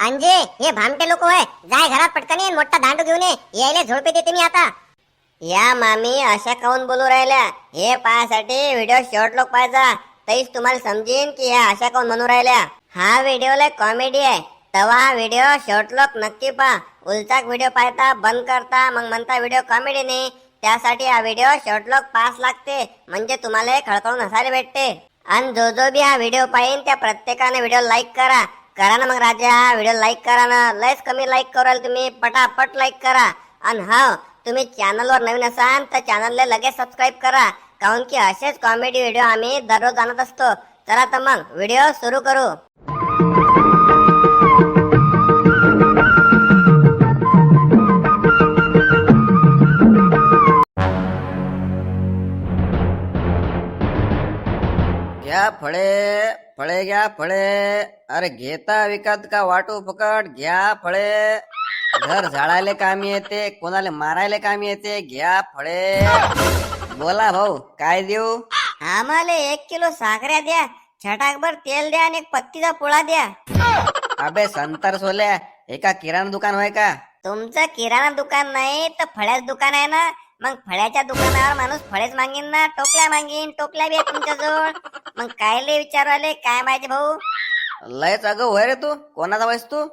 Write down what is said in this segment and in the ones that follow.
अंजे हे भामटे लोक होय. जाय घरात पटकन ये मोठा दांडू घेऊन ये. यायला झोडपे देते मी आता. या मामी अशा काऊन बोलू राहिल्या? हे पाहासाठी व्हिडिओ शॉर्ट लोक पाहायचा. तरीच तुम्हाला समजेन की ह्या अशा काऊन म्हणू राहिल्या? हा व्हिडिओ लय कॉमेडी आहे. तवा हा व्हिडिओ शॉर्ट लोक नक्की पहा. उलचाक व्हिडिओ पाहता बंद करता मग म्हणता व्हिडिओ कॉमेडी नाही. त्यासाठी हा व्हिडिओ शॉर्ट लोक पास लागते. म्हणजे तुम्हाला खळखळून हसायला भेटते. आणि जो जो बी हा व्हिडिओ पाहिन त्या प्रत्येकाने व्हिडिओ लाईक करा. करा ना मग राजा. व्हिडिओ लाईक करा ना. लयच कमी लाईक कराल तुम्ही. पटापट लाईक करा. आणि हा हो, तुम्ही चॅनलवर नवीन असाल तर चॅनलला लगेच सबस्क्राईब करा. काहून की असेच कॉमेडी व्हिडिओ आम्ही दररोज आणत असतो. चला तर मग व्हिडिओ सुरू करू. घ्या फळे. फळे घ्या फळे. अरे घेता विकत का वाटू फुकट? घ्या फळे. घर झाडायला कामी येते कोणाला मारायला कामी येते घ्या फळे. बोला भाऊ काय देऊ? आम्हाला एक किलो साखऱ्या द्या छटाकभर तेल द्या आणि एक पत्तीचा पोळा द्या. अबे संतर सोल्या एका किराणा दुकान होय का? तुमचं किराणा दुकान नाही तर फळ्याच दुकान आहे ना? मग फळ्याच्या दुकानावर माणूस फळेच मागीन ना टोपल्या मागीन टोपल्या बी आहे तुमच्याजवळ. मग कायले विचारू आले काय माहिती भाऊ? लयच अगं होय रे तू? कोणाचा वयस तू?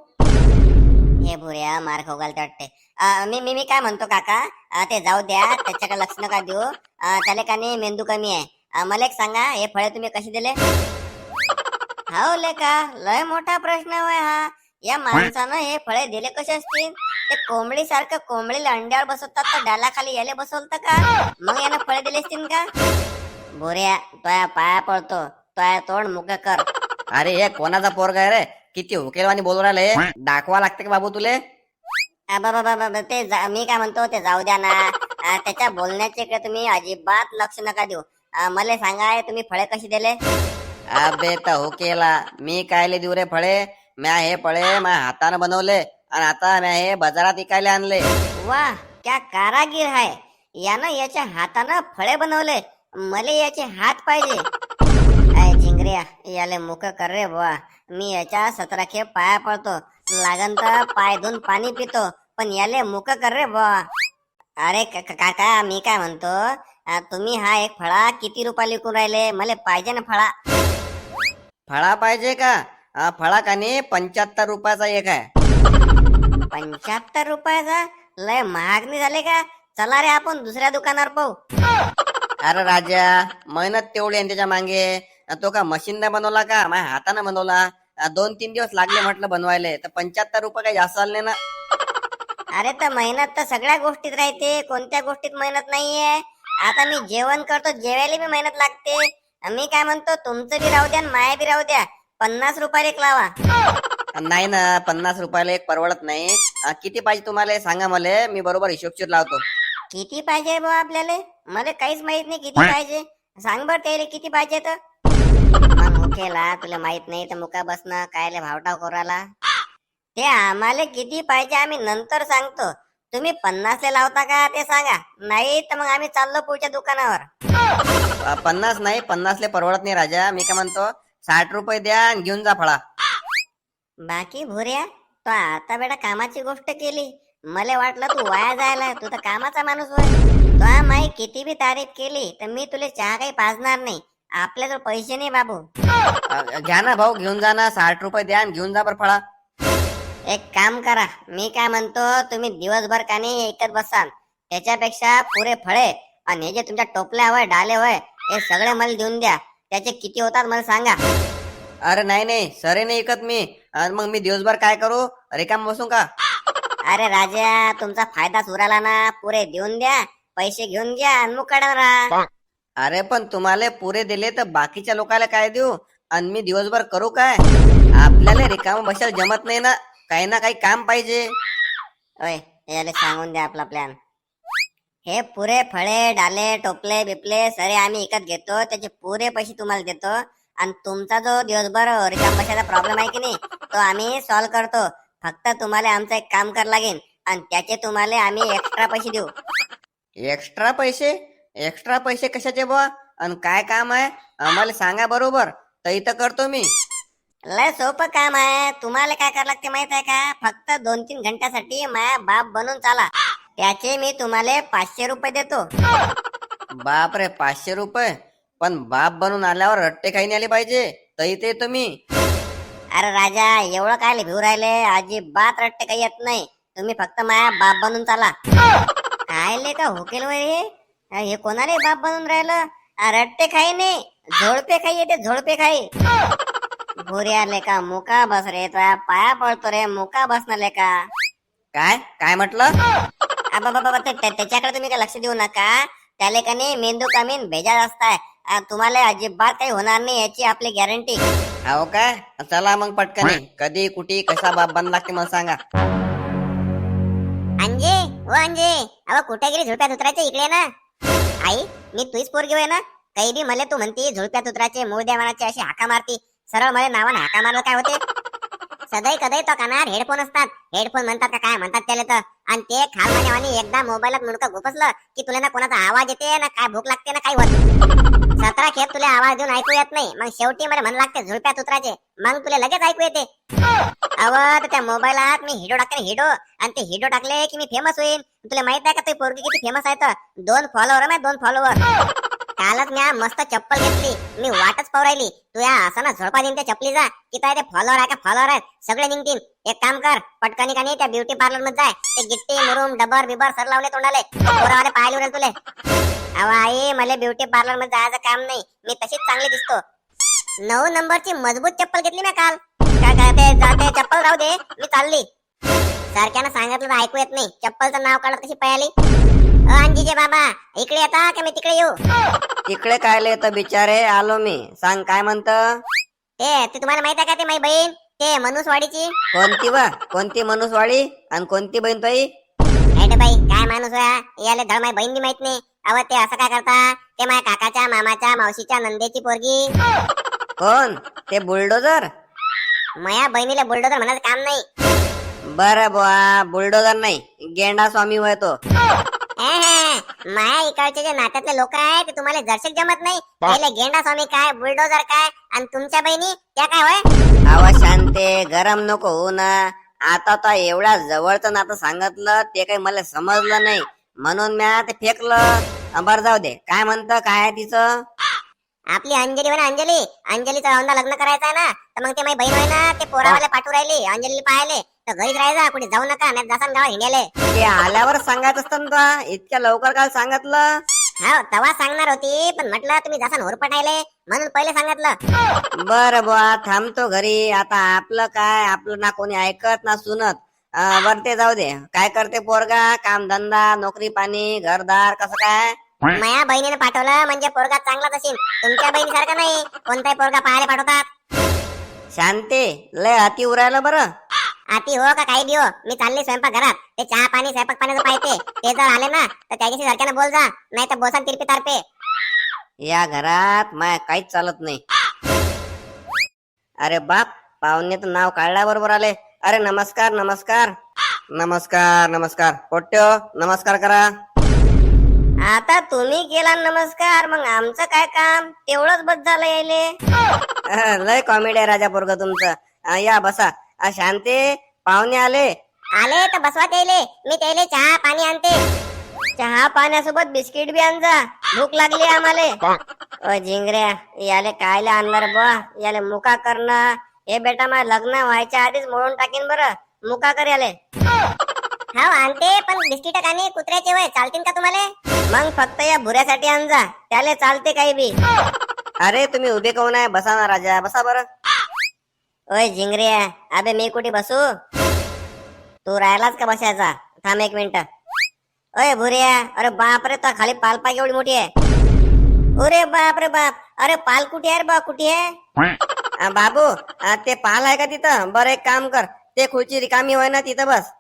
हे भुऱ्या मार घालते वाटते. अं, मी मी मी काय म्हणतो काका? अं, ते जाऊ द्या त्याच्याकडे लक्ष नका देऊ. अं, त्याला का नाही मेंदू कमी आहे. अं, मला एक सांगा हे फळे तुम्ही कशी दिले? हाव लेका लय मोठा प्रश्न होय हा. या माणसानं हे फळे दिले कसे असतील? ते कोंबडी सारखं कोंबडीला अंड्यावर बसवतात तर डालाखाली याले बसवलं का? मग यानं फळे दिले असतील का? भोऱ्या तोया पाया पडतो. तोया तोंड मुक कर. अरे हे कोणाचा पोरगा आहे रे? किती हुकेलवानी बोलू राहिले दाखवा लागते का बाबू तुले? ते जा- मी काय म्हणतो ते जाऊ द्या ना. त्याच्या बोलण्याचे इकडे तुम्ही अजिबात लक्ष नका देऊ. मला सांगा हे तुम्ही फळे कशी दिले? अबे तर हो केला मी कायले देऊ रे फळे? म्या हे फळे माझ्या हाताने बनवले. आणि आता म्या हे बाजारात विकायला आणले वा क्या कारागीर आहे यानं याच्या हातानं फळे बनवले. मला याचे हात पाहिजे. अय झिंगऱ्या याले मुक कर रे बुवा. मी याच्या सतरा खेप पाया पडतो. लागन तर पाय धुवून पाणी पितो. पण याले मुक कर रे बुवा. अरे क- क- काका मी काय म्हणतो? तुम्ही हा एक फळा किती रुपयाला विकून राहिले? मला पाहिजे ना फळा. फळा पाहिजे का? हा, फळा कानी पंच्याहत्तर रुपयाचा एक आहे. पंच्याहत्तर रुपयाचा? लय महागणी झाले का? चला रे आपण दुसऱ्या दुकानावर पाहू. अरे राजा मेहनत तेवढी आहे त्याच्यामागे. तो का मशीनने बनवला का? माझ्या हाताने बनवला. दोन तीन दिवस लागले म्हटलं बनवायला. तर पंच्याहत्तर रुपये काही जास्त आले ना. अरे तर मेहनत तर सगळ्या गोष्टीत राहते. कोणत्या गोष्टीत मेहनत नाहीये? आता मी जेवण करतो. जेवायला बी मेहनत लागते. मी काय म्हणतो तुमचं बी राहू द्या आणि माया बी राहू द्या. पन्नास रुपयाला एक लावा. नाही ना पन्नास रुपयाला एक परवडत नाही. अं, किती पाहिजे तुम्हाला हे सांगा मला मी बरोबर हिशोबशीर लावतो. किती पाहिजे बुवा आपल्याला? मला काहीच माहीत नाही किती पाहिजे. सांग बर त्याला किती पाहिजे तर. मग मुकेला तुला माहीत नाही तर मुका बसणं कायले भावटाव करायला ते आम्हाला किती पाहिजे आम्ही नंतर सांगतो. तुम्ही पन्नासले लावता का ते सांगा. नाही तर मग आम्ही चाललो पुढच्या दुकानावर. अं, पन्नास नाही पन्नासले परवडत नाही राजा. मी काय म्हणतो साठ रुपये द्या आणि घेऊन जा फळा. बाकी भुऱ्या तो आता बेटा कामाची गोष्ट केली. मला वाटलं तू वाया जायला तू तर कामाचा माणूस होय. तो माई किती बी तारीफ केली तर मी तुला चहा काही पाजणार नाही. आपल्याजवळ पैसे नाही बाबू. घ्या ना भाऊ घेऊन जा ना साठ रुपये द्या आणि घेऊन जा बरं फळा. एक काम करा मी काय म्हणतो तुम्ही दिवसभर का नाही ऐकत बसाल त्याच्यापेक्षा पुरे फळे आणि हे जे तुमच्या टोपल्या होय डाले होय हे सगळे मला देऊन द्या. त्याचे किती होतात मला सांगा. अरे नाही नाही सरे नाही ऐकत मी. आणि मग मी दिवसभर काय करू? रिकाम बसू का? अरे राजा तुमचा फायदा सुराला ना पुरे देऊन द्या पैसे घेऊन घ्या आणि मुकाडा राहा अरे पण तुम्हाला पुरे दिले तर बाकीच्या लोकांना काय देऊ? आणि मी दिवसभर करू काय? आपल्याला रिकाम बसायला जमत नाही ना काही ना काही काम पाहिजे. ओय याला सांगून द्या आपला प्लॅन हे पुरे फळे डाले टोपले बिपले सरे आम्ही विकत घेतो त्याचे पुरे पैसे तुम्हाला देतो. आणि तुमचा जो दिवसभर रिकाम बसायचा प्रॉब्लेम आहे की नाही तो आम्ही सॉल्व्ह करतो. फक्त तुम्हाला आमचं एक काम कर लागेल आणि त्याचे तुम्हाला आम्ही एक्स्ट्रा पैसे देऊ. एक्स्ट्रा पैसे? एक्स्ट्रा पैसे कशाचे बुवा? आणि काय काम आहे? आम्हाला सांगा बरोबर. तर इथं करतो मी. लय सोपं काम आहे. तुम्हाला काय करावं लागते माहीत आहे का? फक्त दोन तीन घंट्यासाठी माया बाप बनून चाला. त्याचे मी तुम्हाला पाचशे रुपये देतो. बाप रे पाचशे रुपये? पण बाप बनून आल्यावर रट्टे काही नाही आले पाहिजे. तरी ते तुम्ही अरे राजा एवढं काय भिऊ राहिले? अजिबात रट्टे काही येत नाही. तुम्ही फक्त माया बाप बनून चाला. काय ले का होकेल वय हे? हे कोणाले बाप बनून राहिलं? रट्टे खाई नाही झोडपे खाई येते झोडपे खाई. भोरी आले का? मुका बस रे तुया पाया पडतो रे मुका बसणार का? काय? काय म्हटलं? अबा बाबा त्याच्याकडे तुम्ही काय लक्ष देऊ नका. त्याले का नाही मेंदू कामीन भेजा असताय. तुम्हाला अजिबात काही होणार नाही याची आपली गॅरंटी हो काय? चला मग पटकन. कधी कुठे कसा बाप बनला लागते मला सांगा. अंजे ओ अंजे. अव कुठे गेली झुडप्यात उतरायचे इकडे ना. आई मी तुझीच पोरगी होय ना. काही बी मला तू म्हणती झुडप्यात उतरायचे मूळ देवानाचे अशी हाका मारती. सरळ मला नावानं हाका मारलं काय होते? सदै कदै तो कानार हेडफोन असतात. हेडफोन म्हणतात का काय म्हणतात त्याला तर. आणि ते खाल मान्यावानी एकदा मोबाईलात मुडकं घुपसलं की तुला ना कोणाचा आवाज येते ना काय भूक लागते ना काय होत. सतरा खेप तुला आवाज देऊन ऐकू येत नाही. मग शेवटी मला म्हण लागते झुडप्यात उतरायचे मग तुला लगेच ऐकू येते. अव तर त्या मोबाईलात मी हिडो टाकते हिडो. आणि ते हिडो टाकले की मी फेमस होईन. तुला माहीत आहे का ते पोरगी किती फेमस आहे तर? दोन फॉलोवर आहे दोन फॉलोवर कालच मी मस्त चप्पल घेतली. मी वाटच पाहू राहिली. तू या असं ना झोपा देईन त्या चपलीचा की ते फॉलोवर आहे का? फॉलोवर आहेत. सगळे निघतील एक काम कर. पटकनी का नाही त्या ब्युटी पार्लरमध्ये जाय. ते गिट्टी मुरुम डबर बिबर सर लावले तोंडाले. पोरावाले पाहिले उरेल तुले. अहो आई मला ब्युटी पार्लरमध्ये जायचं काम नाही. मी तशीच चांगली दिसतो. नऊ नंबरची मजबूत चप्पल घेतली ना काल. काय ते जाते. चप्पल राहू दे. मी चालली. सारख्यानं सांगितलं तर ऐकू येत नाही. चप्पलचं नाव काढत कशी पयाली? अंजीचे बाबा इकडे येता का मी तिकडे येऊ? तिकडे काय लय तर बिचारे? आलो मी. सांग काय म्हणत? ते ते तुम्हाला माहीत आहे का ते माझी बहीण? ते मनुसवाडीची? कोणती वा? कोणती मनुसवाडी? आणि कोणती बहीण ताई? अरे बाई काय माणूस होया याले धड माझी बहीण बी माहीत नाही. अव ते असं काय करता? ते माझ्या काकाच्या मामाच्या मावशीच्या नंदेची पोरगी? कोण? ते बुलडोजर? माया बहिणीला बुलडोजर म्हणायचं काम नाही. बर बुवा बुलडोजर नाही. गेंडा स्वामी होय तो. माया इकडचे जे नात्यातले लोक आहेत ते तुम्हाला जरशेक जमत नाही. पहिले गेंडा स्वामी काय बुलडोजर काय आणि तुमच्या बहिणी त्या काय होय? आवा शांते गरम नको होऊ ना. आता तो एवढ्या जवळचं नातं सांगितलं ते काही मला समजलं नाही. म्हणून म्या ते फेकलं. बर जाऊ दे. काय म्हणतं काय आहे तिचं? आपली अंजली होय ना अंजली? अंजलीचा लग्न करायचा आहे ना तर मग ते माझी बहीण होय ना ते पोरावाले पाठवू राहिली अंजलीला पाहिले तर घरीच राहायचा कुठे जाऊ नका नाही जासान गावात हिंडायले. ते आल्यावर सांगायचं असतं ना तुला. इतक्या लवकर काय सांगितलं? हा तवा सांगणार होती पण म्हटलं तुम्ही जसान होरपटायले म्हणून पहिले सांगितलं. बर बुवा थांबतो घरी. आता आपलं काय आपलं ना कोणी ऐकत ना सुनत. अं, बर ते जाऊ दे. काय करते पोरगा? काम धंदा नोकरी पाणी घरदार कसं काय? माया बहिणीने पाठवलं म्हणजे पोरगा चांगलाच असेल. तुमच्या बहिणीसारखा नाही. कोणताही पोरगा पाहायला पाठवतात. शांते लय अति उरायला बरं. आती हो का काही बी हो. मी चालली स्वयंपाक घरात ते चहा पाणी स्वयंपाक पाण्याचं पाहिजे. ते जर आले ना तर त्याच्याशी सारख्यानं बोल जा. नाही तर बोसान तिरपे तारपे. या घरात माय काहीच चालत नाही. अरे बाप पाहुण्याचं नाव काढल्याबरोबर आले. अरे नमस्कार नमस्कार. नमस्कार नमस्कार. पोट्यो नमस्कार करा. आता तुम्ही केला नमस्कार मग आमचं काय काम? तेवढंच बस झालं यायले. लय कॉमेडी आहे राजा पोरग तुमचं. या बसा. शांते. पाहुणे आले. आले तर बसवा त्याले मी त्याले चहा पाणी आणते. चहा पाण्यासोबत बिस्किट बी आणजा. भूक लागली आम्हाला. ओ झिंगऱ्या याले कायले आणणार बा याले मुका करणं. हे बेटा मला लग्न व्हायच्या आधीच मोडून टाकीन बरं. मुका कर याले. हा आणते पण बिस्किट आणि कुत्र्याचे वय. चालतील का तुम्हाला? मग फक्त या भुऱ्यासाठी आणजा. त्याले चालते काही बी. अरे तुम्ही उभे कोण आहे? बसा ना राजा. बसा बरं. ओय झिंगऱ्या अबे मी कुठे बसू? तू राहिलाच का बसायचा? थांब एक मिनिट. ओय भुऱ्या अरे बाप रे तो खाली पाल पाय एवढी मोठी आहे. अरे बाप रे बाप अरे पाल कुठे आहे रे बा कुठे आहे? बाबू ते पाल आहे का तिथं? बरं एक काम कर ते खुर्ची रिकामी होय ना तिथं बस.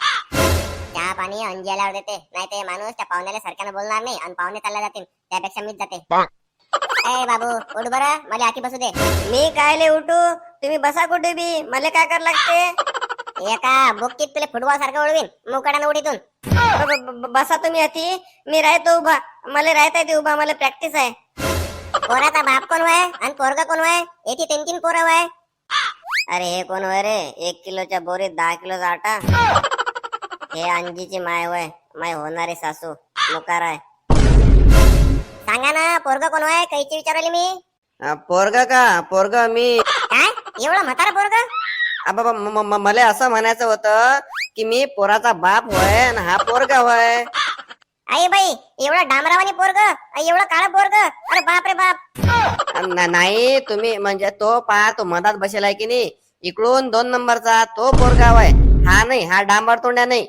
चहा पाणी अंजियाला देते नाही ते माणूस त्या पाहुण्याला सारख्यानं बोलणार नाही आणि पाहुणे चालल्या जातील त्यापेक्षा मीच जाते. ए बाबू उठ बरं मला आखी बसू दे. मी कायले उठू? तुम्ही बसा कुठे बी मला काय कर लागते? एका बुक्कीत तुला फुटबॉल सारखं उडवीन मुकडानं उडीतून. ब- ब- ब- बसा तुम्ही अति मी राहतो उभा. मला राहता येते उभा मला प्रॅक्टिस आहे. पोराचा बाप कोण वय आणि पोरगा कोण वय येथे तीन तीन पोरं वय अरे हे कोण वय रे? एक किलोच्या बोरीत दहा किलोचा आटा हे अंजीची माय वय माय होणारी सासू. मुकार आहे. सांगा ना पोरग कोण वय कैची विचारली मी? अ, पोरग का? पोरग मी. काय? एवढं म्हातारा पोरग? मला असं म्हणायचं होतं की मी पोराचा बाप होय आणि हा पोरगा होय. आई बाई एवढं डांबरावानी पोरग एवढं काळं पोरग अरे बाप रे बाप. न- नाही तुम्ही म्हणजे तो पहा तो मधात बसेला आहे की नाही इकडून दोन नंबरचा तो पोरगा होय. हा नाही हा डांबर तोंड्या नाही.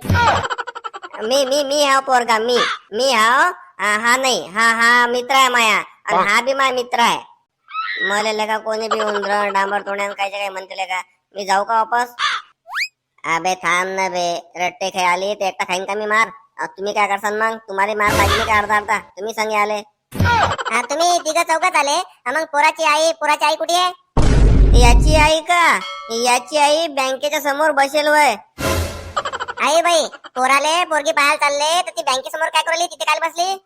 मी मी मी हाव पोरगा मी मी हाव आ, हा नाही हा हा मित्र आहे माया आणि हा. बी माझा मित्र आहे. मला लेका कोणी बी उंदर डांबर तोंड्यान काय काय म्हणते लेका मी जाऊ का वापस? अबे थांब ना बे रट्टे खेळाली ते एकटा खाईन का मी मार? तुम्ही काय करसान मग? तुम्हाला मार पाहिजे का अर्धा अर्धा? तुम्ही सांगे आले. तुम्ही तिघ चौकात आले? मग पोराची आई पोराची आई कुठे आहे? याची आई का? याची आई बँकेच्या समोर बसेल वय. आई बाई पोराले पोरगी पाहायला चालले तर ती बँकेसमोर काय करली तिथे काय बसली?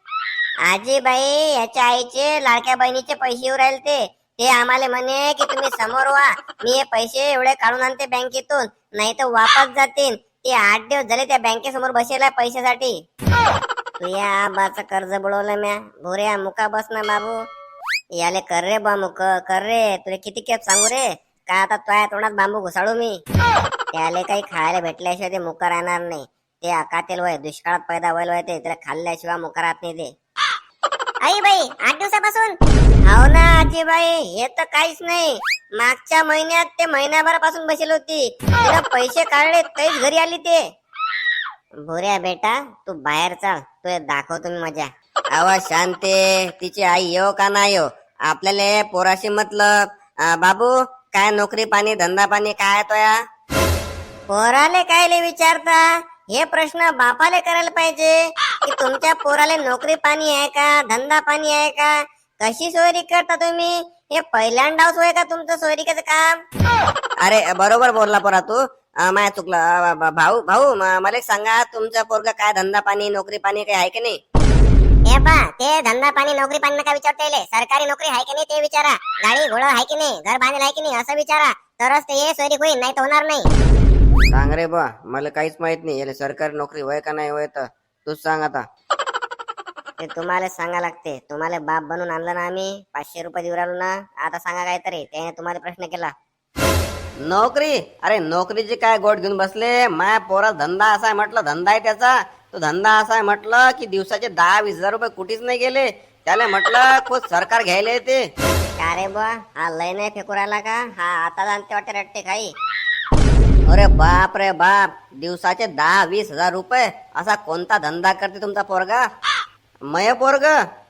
आजी बाई याच्या आईचे लाडक्या बहिणीचे पैसे येऊ राहिले ते. ते आम्हाला म्हणे की तुम्ही समोर व्हा. मी हे पैसे एवढे काढून आणते बँकेतून. नाही तर वापस जातील ते आठ दिवस झाले त्या बँकेसमोर बसेला पैशासाठी. तुया या आबाचं कर्ज बुडवलं म्या. भोऱ्या मुका बस ना बाबू. याले कर रे बा मुक कर रे. तुला किती खेप सांगू रे? का आता तुझ्या तोंडात बांबू घुसाळू मी? त्याले काही खायला भेटल्याशिवाय ते मुका राहणार नाही. ते अकातील वय दुष्काळात पैदा व्हायला ते त्याला खाल्ल्याशिवाय मुका राहत नाही ते. आई बाई आठ दिवसापासून. हो ना आजी हे तर काहीच नाही. मागच्या महिन्यात ते महिन्याभरापासून बसेल होती. तिला पैसे काढले तरीच घरी आली ते. भोऱ्या बेटा तू बाहेर चाल. तू दाखवतो मी मजा. अव शांते तिची आई येऊ का नाही येऊ आपल्याला पोराशी मतलब. बाबू काय नोकरी पाणी धंदा पाणी काय तो या? पोराले कायले विचारता? हे प्रश्न बापाले करायला पाहिजे. की तुमच्या पोराले नोकरी पाणी आहे का धंदा पाणी आहे का? कशी सोयरी करता तुम्ही? हे पहिल्यांदाच होय का तुमचं सोयरिकेचं काम? अरे बरोबर बोलला पोरा तू. माय चुकलं. भाऊ भाऊ मला एक सांगा तुमचा पोरगा काय धंदा पाणी नोकरी पाणी काही आहे की नाही? हे पा ते धंदा पाणी नोकरी पाणी नका विचारता सरकारी नोकरी आहे की नाही ते विचारा. गाडी घोडा आहे की नाही घर बांधेल आहे की नाही असं विचारा. तरच ते सोयरीक होईल नाही तर होणार नाही. सांग रे बा मला काहीच माहीत नाही. याला सरकारी नोकरी होय का नाही होय तर. तूच सांग आता. ते तुम्हाला सांगा लागते. तुम्हाला बाप बनून आणलं ना आम्ही पाचशे रुपये देऊ राहिलो ना. आता सांगा काहीतरी. त्याने तुम्हाला प्रश्न केला. नोकरी? अरे नोकरीची काय गोट घेऊन बसले? माया पोरा धंदा असा आहे म्हटलं धंदा आहे त्याचा. तो धंदा असा आहे म्हटलं की दिवसाचे दहा वीस हजार रुपये कुठेच नाही गेले. त्याला म्हटलं खुद सरकार घ्यायला येते. का रे बुवा? हा लय नाही फेकू राहिला का? हा आता जाणते वाटते रट्टे खाई. अरे बाप रे बाप दिवसाचे दहा वीस हजार रुपये. असा कोणता धंदा करते तुमचा पोरगा? मय पोरग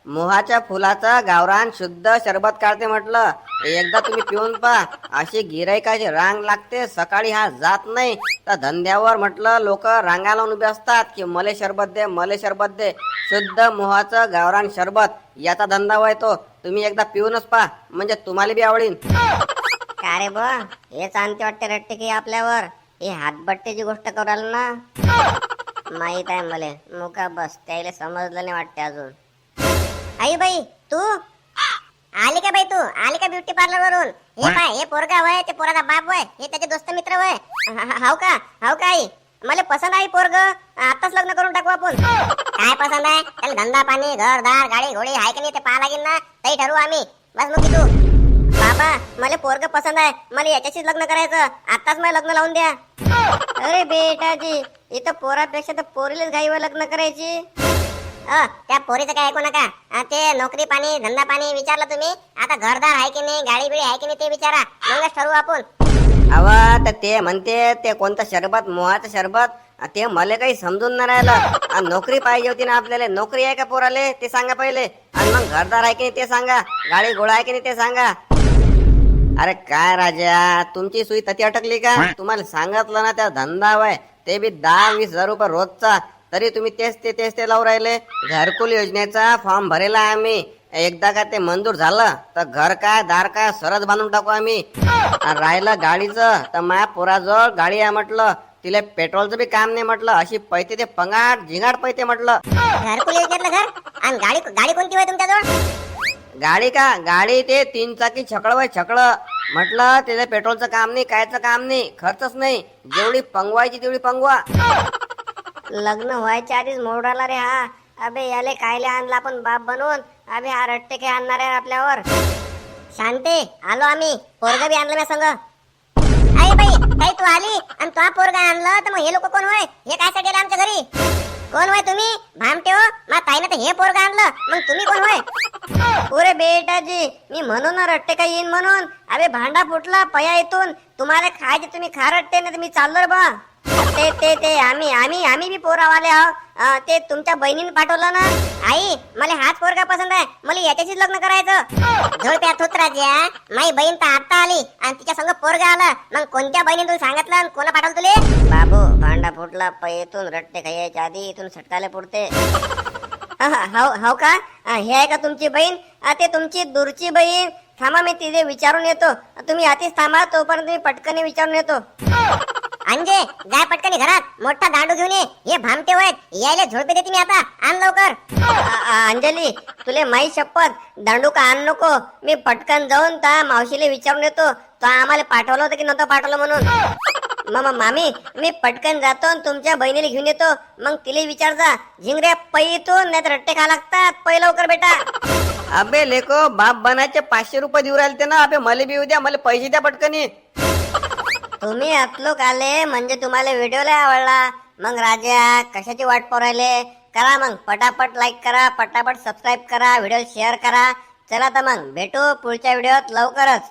मोहाच्या फुलाचा गावरान शुद्ध शरबत काढते म्हटलं. एकदा तुम्ही पिऊन पहा. अशी गिरायकाची रांग लागते. सकाळी हा जात नाही. तर धंद्यावर म्हटलं लोक रांगा लावून उभे असतात की मले शरबत दे मले शरबत दे. शुद्ध मोहाचं गावरान शरबत. याचा धंदा होय तो तुम्ही एकदा पिऊनच पा म्हणजे तुम्हाला बी आवडीन. का रे बा? हेच आणते वाटते रट्टे की आपल्यावर. हे हातबट्टेची गोष्ट करायला ना. माहीत आहे मले. मुका बस त्याला समजलं नाही वाटते अजून. आई बाई तू? आली का बाई तू? आली का ब्युटी पार्लर वरून? हे पाय हे पोरगा वय ते पोराचा बाप वय हे त्याचे दोस्त मित्र वय. हाव का? हाव का आई? मला पसंत आहे पोरग. आताच लग्न करून टाकू आपण. काय पसंत आहे? त्याला धंदा पाणी घर दार गाडी घोडी आहे की नाही ते पाहा लागेल ना? तरी ठरवू आम्ही. बस मग तू बाबा मला पोरग पसंत आहे. मला याच्याशीच लग्न करायचं. आताच मला लग्न लावून द्या. अरे बेटाजी इथं पोरापेक्षा तर पोरीलाच गाईवर लग्न करायची. अ, त्या पोरीचं काय ऐकू नका. ते नोकरी पाणी धंदा पाणी विचारलं तुम्ही? आता घरदार आहे की नाही गाडी बिडी आहे की नाही ते विचारा. मगच ठरवू आपण. अव तर ते म्हणते ते कोणतं शरबत मोहाचं शरबत? आ, ते मला काही समजून नाही राहिलं. नोकरी पाहिजे होती ना आपल्याला. नोकरी आहे का पोराले? ते सांगा पहिले. आणि मग घरदार आहे की नाही ते सांगा. गाडी घोडा आहे की नाही ते सांगा. अरे काय राजा तुमची सुई तती अटकली का? तुम्हाला सांगितलं ना त्या धंदा वय. ते बी दहा वीस हजार रुपये रोजचा. तरी तुम्ही तेच ते तेच ते लावून राहिले. घरकुल योजनेचा फॉर्म भरेला आहे आम्ही. एकदा का ते मंजूर झालं तर घर काय दार काय सरच बांधून टाकू आम्ही. आणि राहिलं गाडीचं तर माया पोराजवळ गाडी आहे म्हटलं. तिला पेट्रोलचं बी काम नाही म्हटलं. अशी पैते ते पंगाट झिंगाट पैते म्हटलं. घरकुल योजनेतलं घर? आणि गाडी गाडी कोणती होय तुमच्याजवळ? गाडी का? गाडी ते तीन चाकी छकळ वय छकळ म्हटलं त्याचं पेट्रोलचं काम नाही कायचं काम नाही खर्चच नाही. जेवढी पंगवायची तेवढी पंगवा. लग्न व्हायच्या आधीच मोडाला रे हा. अबे याले कायले आणला आपण बाप बनवून? अबे हा रट्टे काय आणणार आहे आपल्यावर? शांते आलो आम्ही. पोरग बी आणलं ना संग. आई बाई तू आली? आणि तो पोरगा आणलं तर मग हे लोक कोण होय? हे काय साठी आमच्या घरी? कोण होय तुम्ही? भामटे हो मा ताईनं तर हे पोरग आणलं. मग तुम्ही कोण होय? पुरे बेटाजी मी म्हणून ना रट्टे का येईन म्हणून. अरे भांडा फुटला पया इथून. तुम्हाला खायचे तुम्ही खा रट्टे नाही तर मी चाललो रे बा. ते ते ते आम्ही आम्ही आम्ही बी पोरावाले आहो ते तुमच्या बहिणीने पाठवलं ना? आई मला हाच पोरगा पसंत आहे. मला याच्याशीच लग्न करायचं. झोडप्या थोत्राज्या माई बहीण तर आता आली आणि तिच्या संग पोरगा आला. मग कोणत्या बहिणीने तुला सांगितलं आणि कोणा पाठवलं तुले? बाबू भांडा फुटला पैतून रट्टे खायच्या आधी इथून सटकाले पुरते. हो हो का? हे आहे का तुमची बहीण? ते तुमची दूरची बहीण. थांबा मी तिथे विचारून येतो. तुम्ही आधीच थांबा तोपर्यंत मी पटकन विचारून येतो. अंजे जाय पटकन घरात. मोठा दांडू घेऊन ये. हे भामटे वय यायला झोडपे देते मी आता. आण लवकर. अ- अंजली तुले माई शपथ. दांडू का आण नको? मी पटकन जाऊन त्या मावशीला विचारून येतो. तो आम्हाला पाठवलं होतं की नव्हतं पाठवलं म्हणून. मग मामी मी पटकन जातो आणि तुमच्या बहिणीला घेऊन येतो. मग तिला विचार जा झिंगऱ्या पैतून नाही तर रट्टे खा लागतात. पै लवकर बेटा. अबे लेको बाप बनायचे पाचशे रुपये देऊ राहिले ते ना. अबे मला बी द्या मला पैसे द्या पटकनी. तुम्ही अतलोक आले म्हणजे तुम्हाला व्हिडिओ लय आवडला. मग राजा कशाची वाट पोरायले? करा मग पटापट लाईक करा पटापट सबस्क्राईब करा व्हिडिओ शेअर करा. चला तर मग भेटू पुढच्या व्हिडिओत लवकरच.